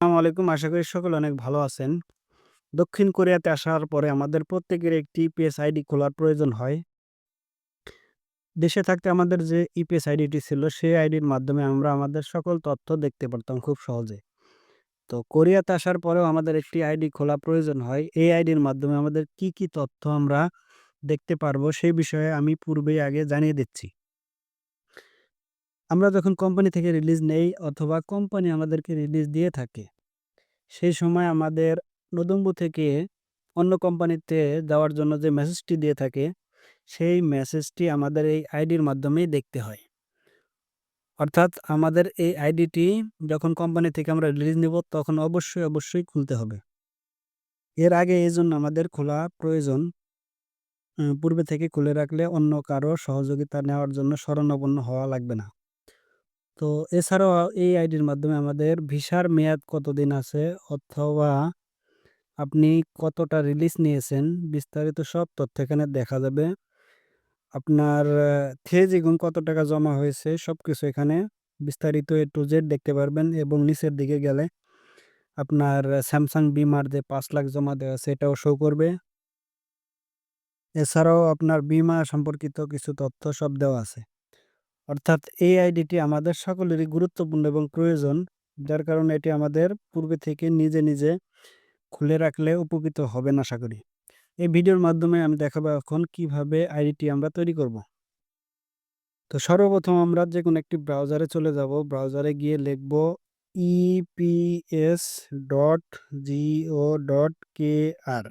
আসসালামু আলাইকুম। আশা করি সকলে অনেক ভালো আছেন। দক্ষিণ কোরিয়াতে আসার পরে আমাদের প্রত্যেকের একটি ইপিএস আইডি খোলার প্রয়োজন হয়। দেশে থাকতে আমাদের যে ইপিএস আইডিটি ছিল সেই আইডির মাধ্যমে আমরা আমাদের সকল তথ্য দেখতে পারতাম খুব সহজে। তো কোরিয়াতে আসার পরেও আমাদের একটি আইডি খোলা প্রয়োজন হয়। এই আইডির মাধ্যমে আমাদের কি, কি তথ্য আমরা দেখতে পারব সেই বিষয়ে আমি পূর্বেই আগে জানিয়ে দিচ্ছি। আমরা যখন কোম্পানি থেকে রিলিজ নেই অথবা কোম্পানি আমাদেরকে রিলিজ দিয়ে থাকে, সেই সময় আমাদের নদম্বু থেকে অন্য কোম্পানিতে যাওয়ার জন্য যে মেসেজটি দিয়ে থাকে, সেই মেসেজটি আমাদের এই আইডির মাধ্যমেই দেখতে হয়। অর্থাৎ আমাদের এই আইডিটি যখন কোম্পানি থেকে আমরা রিলিজ নিব তখন অবশ্যই, অবশ্যই খুলতে হবে। এর আগে এজন্য আমাদের খোলা প্রয়োজন। পূর্বে থেকে খুলে রাখলে অন্য কারও সহযোগিতা নেওয়ার জন্য শরণাপন্ন হওয়া লাগবে না। তো এছাড়াও এই আইডির মাধ্যমে আমাদের ভিসার মেয়াদ কতদিন আছে অথবা আপনি কতটা রিলিজ নিয়েছেন বিস্তারিত সব তথ্য এখানে দেখা যাবে। আপনার থেজিগুন কত টাকা জমা হয়েছে সব কিছু এখানে বিস্তারিত এ টু জেড দেখতে পারবেন এবং নিচের দিকে গেলে আপনার স্যামসাং বিমার যে পাঁচ লাখ জমা দেওয়া আছে, এটাও শো করবে। এছাড়াও আপনার বিমা সম্পর্কিত কিছু তথ্য সব দেওয়া আছে। অর্থাৎ এই আইডিটি আমাদের সকলেরই গুরুত্বপূর্ণ এবং প্রয়োজন। যার কারণে এটি আমাদের পূর্বে থেকে নিজে, নিজে খুলে রাখলে উপকৃত হবেন আশা করি। এই ভিডিওর মাধ্যমে আমি দেখাবো এখন কীভাবে আইডিটি আমরা তৈরি করব। তো সর্বপ্রথম আমরা যে কোনো একটি ব্রাউজারে চলে যাব। ব্রাউজারে গিয়ে লিখব EPS dot go dot K R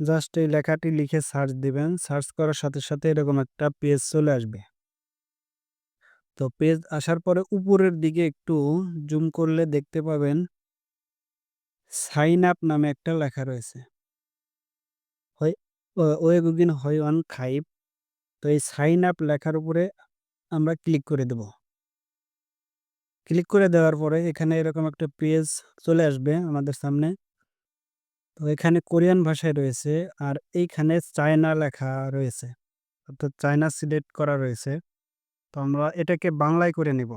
just এই লেখাটি লিখে সার্চ দিবেন। সার্চ করার সাথে, সাথে এরকম একটা পেজ চলে আসবে। তো পেজ আসার পরে উপরের দিকে একটু জুম করলে দেখতে পাবেন সাইন আপ নামে একটা লেখা রয়েছে। ওয়েগুগিন হয় ওয়ান খাইভ তো এই সাইন আপ লেখার উপরে আমরা ক্লিক করে দেব। ক্লিক করে দেওয়ার পরে এখানে এরকম একটা পেজ চলে আসবে আমাদের সামনে। তো এখানে কোরিয়ান ভাষায় রয়েছে আর এইখানে চায়না লেখা রয়েছে। অর্থাৎ চায়না সিলেক্ট করা রয়েছে। তো আমরা এটাকে বাংলায় করে নেব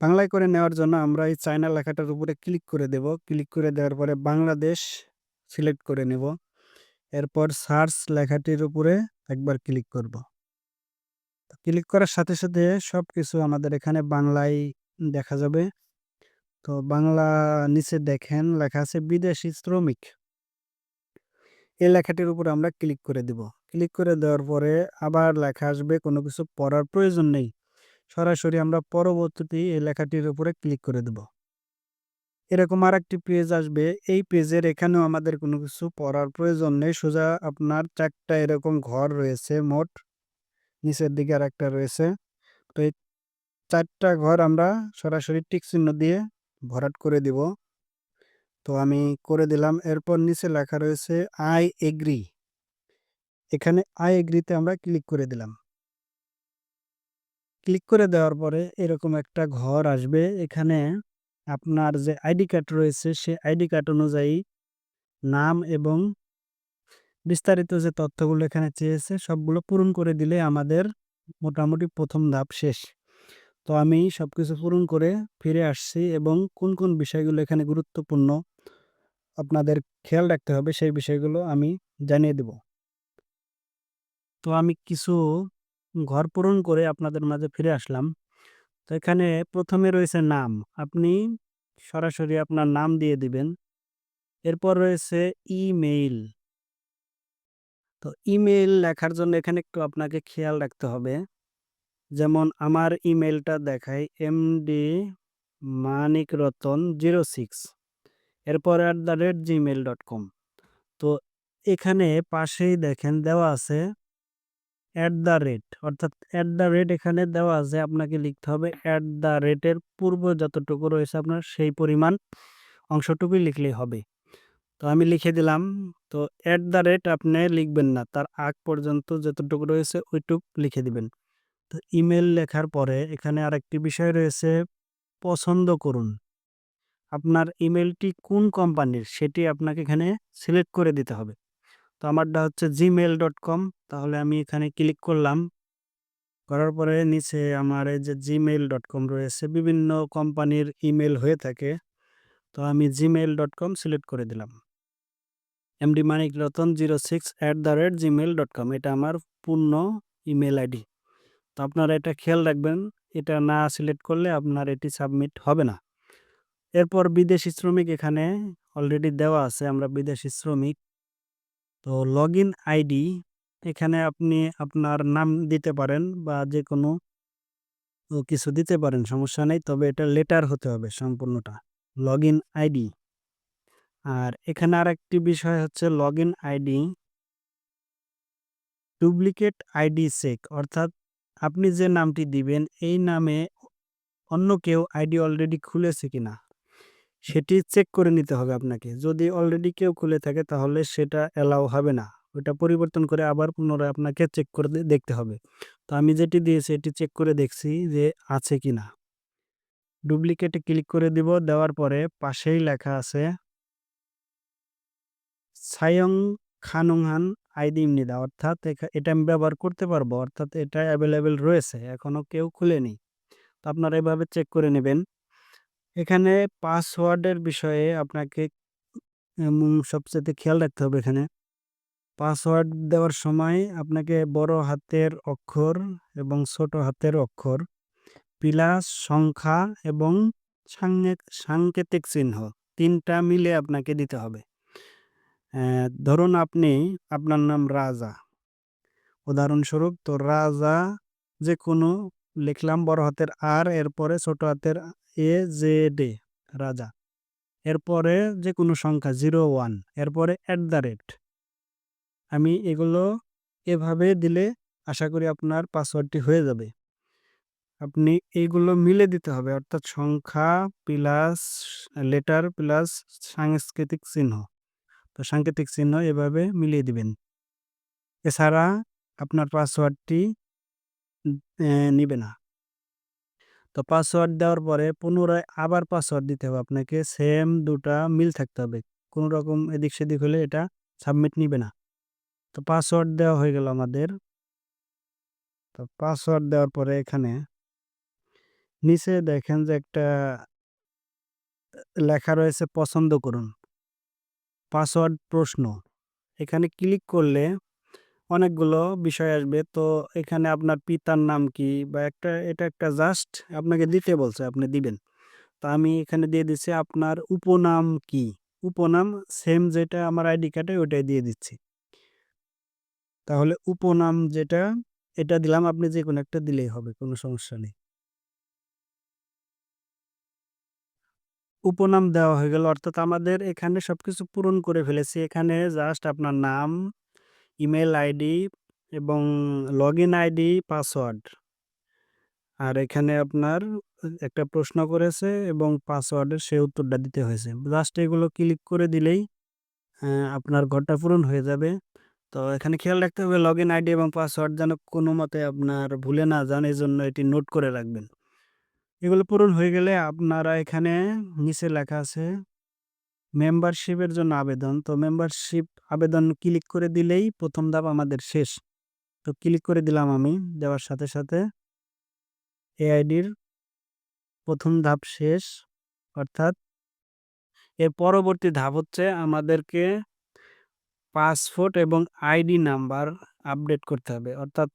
বাংলায় করে নেওয়ার জন্য আমরা এই চায়না লেখাটার উপরে ক্লিক করে দেব। ক্লিক করে দেওয়ার পরে বাংলাদেশ সিলেক্ট করে নেব। এরপর সার্চ লেখাটির উপরে একবার ক্লিক করব। ক্লিক করার সাথে, সাথে সব কিছু আমাদের এখানে বাংলায় দেখা যাবে। তো বাংলা নিচে দেখেন লেখা আছে বিদেশি শ্রমিক। এই লেখাটির উপরে আমরা ক্লিক করে দিব। ক্লিক করে দেওয়ার পরে আবার লেখা আসবে, কোনো কিছু পড়ার প্রয়োজন নেই। সরাসরি আমরা পরবর্তীতে এই লেখাটির উপরে ক্লিক করে দেব। এরকম আরেকটি পেজ আসবে। এই পেজের এখানেও আমাদের কোনো কিছু পড়ার প্রয়োজন নেই। সোজা আপনার চারটা এরকম ঘর রয়েছে, মোট। নিচের দিকে আরেকটা রয়েছে। তো এই চারটা ঘর আমরা সরাসরি টিক চিহ্ন দিয়ে ভরাট করে দিব। তো আমি করে দিলাম। এরপর নিচে লেখা রয়েছে আই এগ্রি। এখানে আই এগ্রিতে আমরা ক্লিক করে দিলাম। ক্লিক করে দেওয়ার পরে এরকম একটা ঘর আসবে। এখানে আপনার যে আইডি কার্ড রয়েছে, সে আইডি কার্ড অনুযায়ী নাম এবং বিস্তারিত যে তথ্যগুলো এখানে চেয়েছে, সবগুলো পূরণ করে দিলে আমাদের মোটামুটি প্রথম ধাপ শেষ। তো আমি সব কিছু পূরণ করে ফিরে আসছি এবং কোন, কোন বিষয়গুলো এখানে গুরুত্বপূর্ণ আপনাদের খেয়াল রাখতে হবে সেই বিষয়গুলো আমি জানিয়ে দেব। তো আমি কিছু ঘর পূরণ করে আপনাদের মাঝে ফিরে আসলাম। তো এখানে প্রথমে রয়েছে নাম। আপনি সরাসরি আপনার নাম দিয়ে দিবেন। এরপর রয়েছে ইমেইল। তো ইমেইল লেখার জন্য এখানে একটু আপনাকে খেয়াল রাখতে হবে। যেমন আমার ইমেইলটা দেখায় এমডি মানিকরতন 06 এরপর at the rate gmail dot com তো এখানে পাশেই দেখেন দেওয়া আছে অ্যাট দ্য রেট @, অর্থাৎ অ্যাট দ্য রেট @, এখানে দেওয়া আছে আপনাকে লিখতে হবে @, অ্যাট দ্য রেটের পূর্ব যতটুকু রয়েছে আপনার সেই পরিমাণ অংশটুকুই লিখলেই হবে। তো আমি লিখে দিলাম। তো অ্যাট দ্য রেট আপনি লিখবেন না। তার আগ পর্যন্ত যতটুকু রয়েছে ওইটুক লিখে দিবেন। তো ইমেইল লেখার পরে এখানে আরেকটি বিষয় রয়েছে, পছন্দ করুন। আপনার ইমেলটি কোন কোম্পানির সেটি আপনাকে এখানে সিলেক্ট করে দিতে হবে। তো আমারটা হচ্ছে gmail.com তাহলে আমি এখানে ক্লিক করলাম। করার পরে নিচে আমার এই যে জিমেল ডট কম রয়েছে, বিভিন্ন কোম্পানির ইমেল হয়ে থাকে তো আমি জিমেল ডট কম সিলেক্ট করে দিলাম MD Manik Ratan zero six at the rate gmail dot com এটা আমার পূর্ণ ইমেল আইডি তো আপনারা এটা খেয়াল রাখবেন, এটা না সিলেক্ট করলে আপনার এটি সাবমিট হবে না। এরপর বিদেশি শ্রমিক এখানে অলরেডি দেওয়া আছে, আমরা বিদেশি শ্রমিক। তো লগ আইডি এখানে আপনি আপনার নাম দিতে পারেন বা যে কোনো কিছু দিতে পারেন, সমস্যা নেই, তবে এটা লেটার হতে হবে সম্পূর্ণটা লগ আইডি আর এখানে আর একটি বিষয় হচ্ছে log ID duplicate ID check অর্থাৎ আপনি যে নামটি দিবেন, এই নামে অন্য কেউ আইডি অলরেডি খুলেছে কিনা, সেটি চেক করে নিতে হবে আপনাকে। যদি অলরেডি কেউ খুলে থাকে, তাহলে সেটা অ্যালাউ হবে না। ওটা পরিবর্তন করে আবার পুনরায় আপনাকে চেক করে দেখতে হবে। তো আমি যেটি দিয়েছি, এটি চেক করে দেখছি যে আছে কি না ডুপ্লিকেটে ক্লিক করে দিব, দেওয়ার পরে পাশেই লেখা আছে, সায়ং খানুংহান আইডি ইমনিদা অর্থাৎ এটা আমি ব্যবহার করতে পারব। অর্থাৎ এটা অ্যাভেলেবেল রয়েছে এখনও কেউ খুলেনি তো আপনারা এভাবে চেক করে নেবেন। এখানে পাসওয়ার্ডের বিষয়ে আপনাকে সবচেয়ে খেয়াল রাখতে হবে এখানে। পাসওয়ার্ড দেওয়ার সময় আপনাকে বড় হাতের অক্ষর এবং ছোট হাতের অক্ষর, প্লাস সংখ্যা এবং সাংকেতিক চিহ্ন, তিনটা মিলে আপনাকে দিতে হবে। ধরুন আপনি, আপনার নাম রাজা। উদাহরণস্বরূপ, তো রাজা যে কোনো লিখলাম বড় হাতের আর, এরপরে ছোট হাতের এ, জে, ডে, রাজা। এরপরে যে কোনো সংখ্যা, জিরো, ওয়ান, এরপরে অ্যাট দ্য রেট আমি এগুলো এভাবে দিলে আশা করি আপনার পাসওয়ার্ডটি হয়ে যাবে। আপনি এইগুলো মিলে দিতে হবে, অর্থাৎ সংখ্যা প্লাস লেটার প্লাস সাংস্কৃতিক চিহ্ন। তো সাংকেতিক চিহ্ন এভাবে মিলিয়ে দিবেন। এছাড়া আপনার পাসওয়ার্ডটি নিবে না। তো পাসওয়ার্ড দেওয়ার পরে পুনরায় আবার পাসওয়ার্ড দিতে হবে আপনাকে। সেম দুটা মিল থাকতে হবে। কোনো রকম এদিক সেদিক হলে এটা সাবমিট নিবে না। তো পাসওয়ার্ড দেওয়া হয়ে গেল আমাদের। তো পাসওয়ার্ড দেওয়ার পরে এখানে নিচে দেখেন যে একটা লেখা রয়েছে, পছন্দ করুন। পাসওয়ার্ড প্রশ্ন। এখানে ক্লিক করলে অনেকগুলো বিষয় আসবে। তো এখানে আপনার পিতার নাম কি বা একটা, এটা একটা জাস্ট আপনাকে দিতে বলছে, আপনি দিবেন। তো আমি এখানে দিয়ে দিচ্ছি আপনার উপনাম কি? উপনাম সেম যেটা আমার আইডি কার্ডে ওইটাই দিয়ে দিচ্ছি। তাহলে উপনাম যেটা, এটা দিলাম, আপনি যে কোনো একটা দিলেই হবে, কোনো সমস্যা নেই। উপনাম দেওয়া হয়ে গেল। অর্থাৎ আমাদের এখানে সব কিছু পূরণ করে ফেলেছি। এখানে জাস্ট আপনার নাম ইমেল আইডি এবং লগ ইন আইডি পাসওয়ার্ড আর এখানে আপনার একটা প্রশ্ন করেছে এবং পাসওয়ার্ডের সে উত্তরটা দিতে হয়েছে। জাস্ট এগুলো ক্লিক করে দিলেই আপনার ঘরটা পূরণ হয়ে যাবে। তো এখানে খেয়াল রাখতে হবে লগ ইন আইডি এবং পাসওয়ার্ড যেন কোনো মতে আপনার ভুলে না যান এই জন্য এটি নোট করে রাখবেন। এগুলো পূরণ হয়ে গেলে আপনারা এখানে নিচে লেখা আছে মেম্বারশিপের জন্য আবেদন। তো মেম্বারশিপ আবেদন ক্লিক করে দিলেই প্রথম ধাপ আমাদের শেষ। তো ক্লিক করে দিলাম আমি, দেওয়ার সাথে সাথে এআইডির প্রথম ধাপ শেষ। অর্থাৎ এর পরবর্তী ধাপ হচ্ছে আমাদেরকে পাসপোর্ট এবং আইডি নাম্বার আপডেট করতে হবে। অর্থাৎ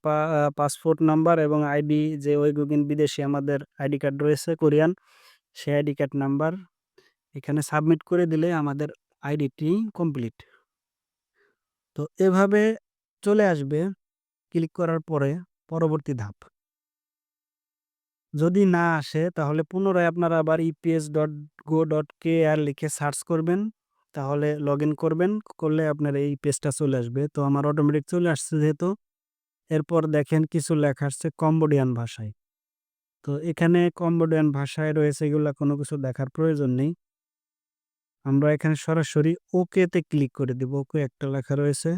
পাসপোর্ট নাম্বার এবং আইডি যে ওই ওইগুগিন বিদেশি আমাদের আইডি কার্ড রয়েছে, কোরিয়ান, সেই আইডি কার্ড নাম্বার এখানে সাবমিট করে দিলে আমাদের আইডিটি কমপ্লিট তো এভাবে চলে আসবে ক্লিক করার পরে পরবর্তী ধাপ। যদি না আসে, তাহলে পুনরায় আপনারা আবার EPS dot go dot K R লিখে সার্চ করবেন। তাহলে লগ ইন করবেন, করলে আপনার এই পেজটা চলে আসবে। তো আমার অটোমেটিক চলে আসছে যেহেতু। এরপর দেখেন কিছু লেখা আসছে কম্বোডিয়ান ভাষায়। তো এখানে কম্বোডিয়ান ভাষায় রয়েছে এগুলো কোনো কিছু দেখার প্রয়োজন নেই। আমরা এখানে সরাসরি ওকেতে ক্লিক করে দিব। ওকে একটা লেখা রয়েছে।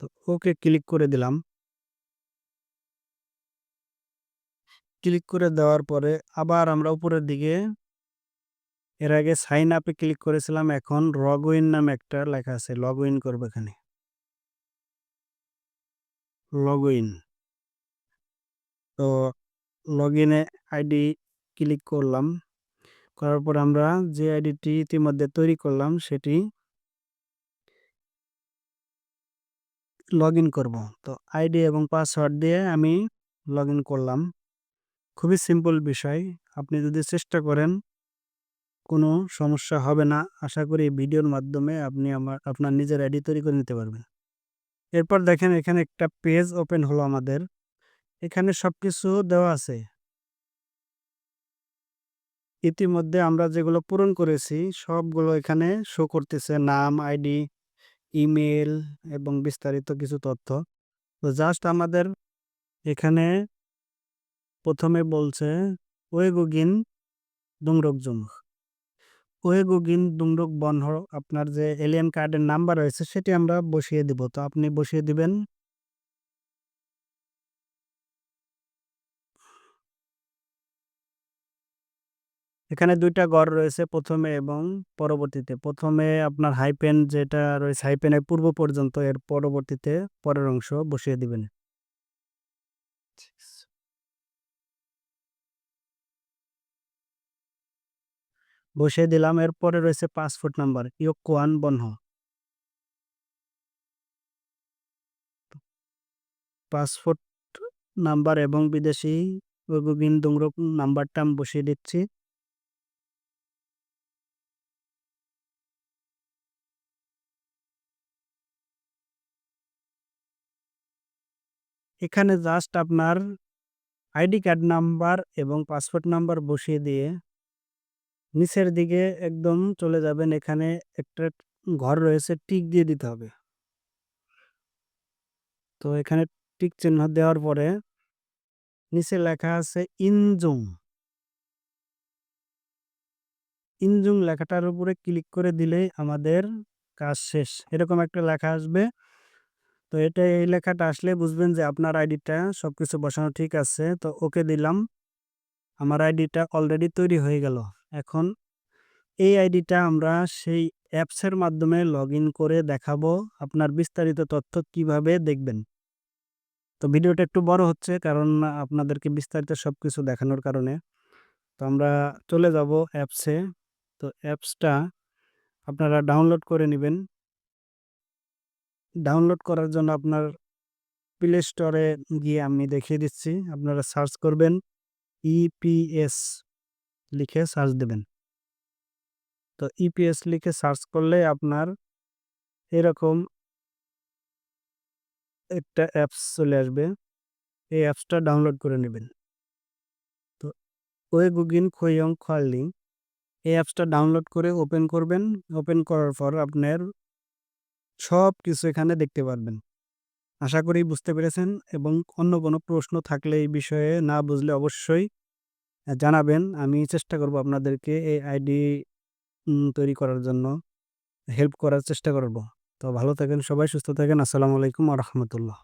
তো ওকে ক্লিক করে দিলাম। ক্লিক করে দেওয়ার পরে আবার আমরা উপরের দিকে এর আগে সাইন আপে ক্লিক করেছিলাম, এখন লগ ইন নামে একটা লেখা আছে লগ ইন করব এখানে। লগ ইন তো লগ ইনে আইডি ক্লিক করলাম, করার পর আমরা যে আইডিটি ইতিমধ্যে তৈরি করলাম, সেটি লগ ইন করব। তো আইডি এবং পাসওয়ার্ড দিয়ে আমি লগ ইন করলাম। খুবই সিম্পল বিষয়, আপনি যদি চেষ্টা করেন কোনো সমস্যা হবে না। আশা করি ভিডিওর মাধ্যমে আপনি আমার, আপনার নিজের আইডি তৈরি করে নিতে পারবেন। এরপর দেখেন এখানে একটা পেজ ওপেন হলো আমাদের। এখানে সব কিছু দেওয়া আছে। ইতিমধ্যে আমরা যেগুলো পূরণ করেছি, সবগুলো এখানে শো করতেছে। নাম, আইডি ইমেল এবং বিস্তারিত কিছু তথ্য। তো জাস্ট আমাদের এখানে প্রথমে বলছে ওয়েগুগিন দুংরকজুম ওয়েগুগিন দুংরক বনহ আপনার যে এলিয়ান কার্ডের নাম্বার রয়েছে সেটি আমরা বসিয়ে দিব। তো আপনি বসিয়ে দিবেন। এখানে দুইটা ঘর রয়েছে প্রথমে এবং পরবর্তীতে। প্রথমে আপনার হাইপেন যেটা রয়েছে হাইপেনের পূর্ব পর্যন্ত, এর পরবর্তীতে পরের অংশ বসিয়ে দিবেন। বসিয়ে দিলাম। এরপরে রয়েছে পাসপোর্ট নাম্বার, ইয়োকুয়ান বনহ। পাসপোর্ট নাম্বার এবং বিদেশি ওগুগিন দুংরক নাম্বারটা আমি বসিয়ে দিচ্ছি। এখানে জাস্ট আপনার আইডি কার্ড নাম্বার এবং পাসপোর্ট নাম্বার বসিয়ে দিয়ে নিচের দিকে একদম চলে যাবেন। এখানে একটা ঘর রয়েছে, টিক দিয়ে দিতে হবে। তো এখানে টিক চিহ্ন দেওয়ার পরে নিচে লেখা আছে ইনজুং ইনজুং লেখাটার উপরে ক্লিক করে দিলেই আমাদের কাজ শেষ। এরকম একটা লেখা আসবে। তো এটা, এই লেখাটা আসলে বুঝবেন যে আপনার আইডিটা সব কিছু বসানো ঠিক আছে। তো ওকে দিলাম। আমার আইডিটা অলরেডি তৈরি হয়ে গেল। এখন এই আইডিটা আমরা সেই অ্যাপসের মাধ্যমে লগ করে দেখাবো আপনার বিস্তারিত তথ্য কীভাবে দেখবেন। তো ভিডিওটা একটু বড় হচ্ছে কারণ আপনাদেরকে বিস্তারিত সব কিছু দেখানোর কারণে। তো আমরা চলে যাব অ্যাপসে। তো অ্যাপসটা আপনারা ডাউনলোড করে নেবেন। ডাউনলোড করার জন্য আপনার প্লে স্টোরে গিয়ে আমি দেখিয়ে দিচ্ছি। আপনারা সার্চ করবেন ইপিএস লিখে সার্চ দেবেন। তো ইপিএস লিখে সার্চ করলে আপনার এরকম একটা অ্যাপস চলে আসবে। এই অ্যাপসটা ডাউনলোড করে নেবেন। তো ওয়ে গুগিন খৈয়ং খোয়ালিং এই অ্যাপসটা ডাউনলোড করে ওপেন করবেন। ওপেন করার পর আপনার সব কিছু এখানে দেখতে পারবেন। আশা করি বুঝতে পেরেছেন এবং অন্য কোনো প্রশ্ন থাকলে এই বিষয়ে না বুঝলে অবশ্যই জানাবেন। আমি চেষ্টা করব আপনাদেরকে এই আইডি তৈরি করার জন্য হেল্প করার চেষ্টা করব। তো ভালো থাকেন সবাই, সুস্থ থাকেন। আসসালামু আলাইকুম আ রহমতুল্লাহ।